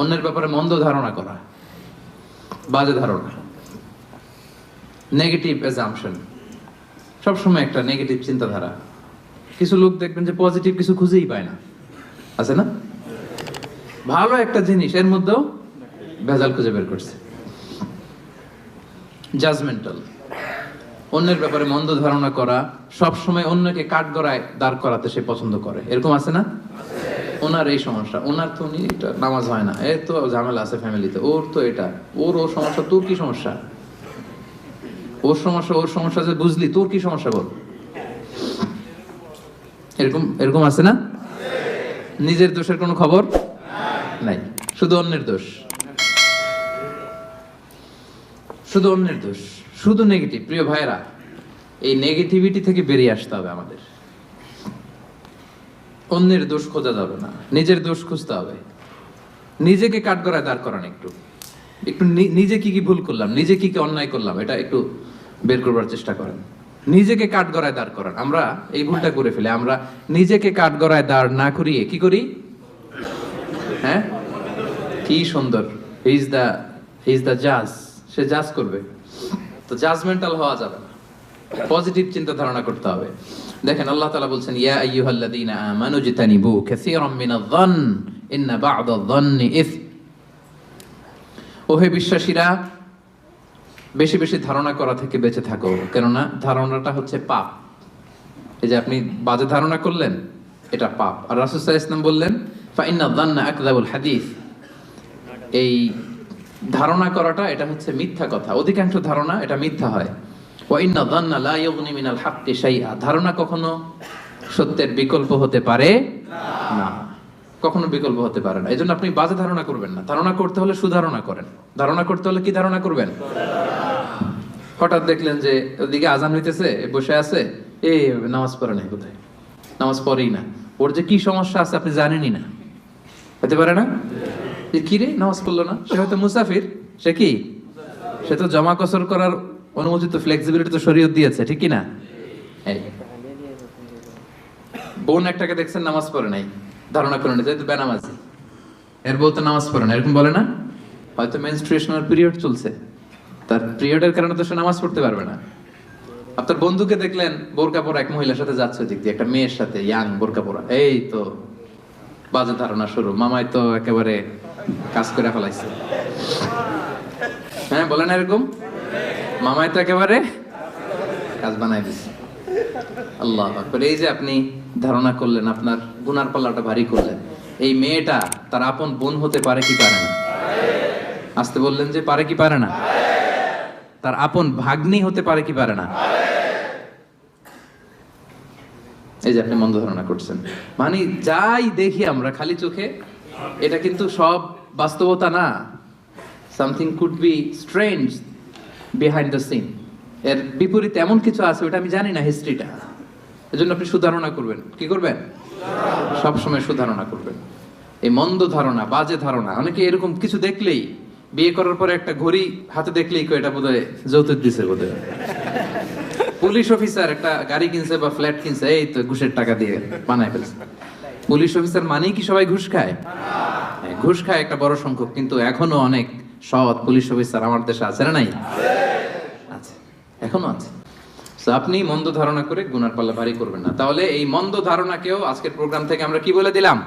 অন্যের ব্যাপারে মন্দ ধারণা করা, বাজে ধারণা। নেগেটিভ অ্যাজাম্পশন সবসময় একটা নেগেটিভ চিন্তাধারা। কিছু লোক দেখবেন যে পজিটিভ কিছু খুঁজেই পায় না। আছে না? ভালো একটা জিনিস, এর মধ্যেও ভেজাল খুঁজে বের করছে। জাজমেন্টাল অন্যের ব্যাপারে মন্দ ধারণা করা, সবসময় অন্যকে কাঠ গড়ায় দাঁড় করাতে সে পছন্দ করে। এরকম আছে না? ওনার এই সমস্যা। ওনার তো উনি নামাজ হয় না। এর তো ঝামেলা আছে ফ্যামিলিতে ওর তো এটা। ওর ও সমস্যা, তোর কি সমস্যা? ওর সমস্যা ওর সমস্যা যে বুঝলি, তোর কি সমস্যা বল? এরকম এরকম আছে না? নিজের দোষের কোনো খবর? নাই। শুধু অন্যের দোষ। শুধু অন্যের দোষ। শুধু নেগেটিভ প্রিয় ভাইরা এই নেগেটিভিটি থেকে বেরিয়ে আসতে হবে আমাদের। অন্যের দোষ খোঁজা যাবে না। নিজের দোষ খুঁজতে হবে। নিজেকে কাঠগড়ায় দাঁড় করান একটু। একটু নিজে কি কি ভুল করলাম, নিজে কি কি অন্যায় করলাম, এটা একটু বের করবার চেষ্টা করেন। নিজেকে কাঠগড়ায় দাঁড় করান। আমরা এই ভুলটা করে ফেলে। আমরা নিজেকে কাঠগড়ায় দাঁড় না করিয়ে কি করি? হ্যাঁ? কি সুন্দর। ইজ দ্য ইজ দ্য জাজ সে জাজ করবে। তো জাজমেন্টাল হওয়া যাবে না। পজিটিভ চিন্তা ধারণা করতে হবে। দেখেন আল্লাহ তাআলা বলছেন, ইয়া আমানু ওহে বিশ্বাসীরা, বেশি বেশি ধারণা করা থেকে বেঁচে থাকো, কেননা ধারণাটা হচ্ছে পাপ। এই যে আপনি বাজে ধারণা করলেন, এটা পাপ। আর আলাইহি ওয়াসাল্লাম বললেন ফাইন্না যান্না আকযাবুল হাদিস। এই ধারণা করাটা, এটা হচ্ছে মিথ্যা কথা। অধিকাংশ ধারণা এটা মিথ্যা হয়। মিনাল ধারণা কখনো সত্যের বিকল্প হতে পারে না। কখনো বিকল্প হতে পারে না। এই জন্য আপনি বাজে ধারণা করবেন না। ধারণা করতে হলে সুধারণা করেন। ধারণা করতে হলে কি ধারণা করবেন? হঠাৎ দেখলেন যে ওদিকে আজান হইতেছে বসে আছে, এ নামাজ পড়ে নাই কোথায়? নামাজ পড়েই না। ওর যে কি সমস্যা আছে আপনি জানেনই না। হতে পারে না? যে কি রে? নামাজ পড়ল না? সে হয়তো মুসাফির। সে কি? সে তো জমা কসর করার অনুমোদিত ফ্লেক্সিবিলিটি তো শরীয়ত দিয়েছে, ঠিক না? বোন একটাকে দেখছেন, নামাজ পড়ে নাই। ধারণা করে নিতে তো বেনামাজি। এর বউ তো নামাজ পড়ে না, এরকম বলে না? হয়তো মেনস্ট্রুয়েশনাল পিরিয়ড চলছে। তার পিরিয়ডের কারণে তো সে নামাজ পড়তে পারবে না। আপনার বন্ধুকে দেখলেন বোরকা পরা এক মহিলার সাথে যাচ্ছে দিক দিয়ে, একটা মেয়ের সাথে ইয়াং বোরকা পরা এই তো, বাজে ধারণা শুরু। মামাই তো একেবারে কাজ করে ফেলাইছে। হ্যাঁ বলেন এরকম। মামাই তো একেবারে কাজ বানাই দিছে। আল্লাহ আকবার। এই যে আপনি ধারণা করলেন, আপনার গুনার পাল্লাটা ভারী করলেন। এই মেয়েটা তার আপন বোন হতে পারে কি পারে না? আসতে বললেন যে পারে কি পারে না? তার আপন ভাগ্নি হতে পারে কি পারে না? এই যে আপনি মন্দ ধারণা করছেন। মানে যাই দেখি আমরা খালি চোখে, এটা কিন্তু সব বাস্তবতা না। Something could be strange behind the scene এর বিপরীতে এমন কিছু আছে ওটা আমি জানি না হিস্ট্রিটা এজন্য আপনি সুধারণা করবেন। কি করবেন? সবসময় সুধারণা করবেন। এই মন্দ ধারণা বাজে ধারণা অনেকে এরকম কিছু দেখলেই বিয়ে করার পরে একটা ঘড়ি হাতে দেখলেই এটা বোধহয় যৌতুক দিছে বোধহয়। পুলিশ অফিসার একটা গাড়ি কিনছে বা ফ্ল্যাট কিনছে এই তো ঘুষের টাকা দিয়ে বানায় ফেলছে। পুলিশ অফিসার মানেই কি সবাই ঘুষ খায়? হ্যাঁ, ঘুষ খায় একটা বড় সংখ্যক কিন্তু এখনও অনেক সৎ পুলিশ অফিসার আমার দেশে আছে না নাই? এখনও আছে। আপনি মন্দ ধারণা করে গুনার পাল্লা ভারী করবেন না। তাহলে এই মন্দ ধারণাকেও আজকের প্রোগ্রাম থেকে আমরা কি বলে দিলাম?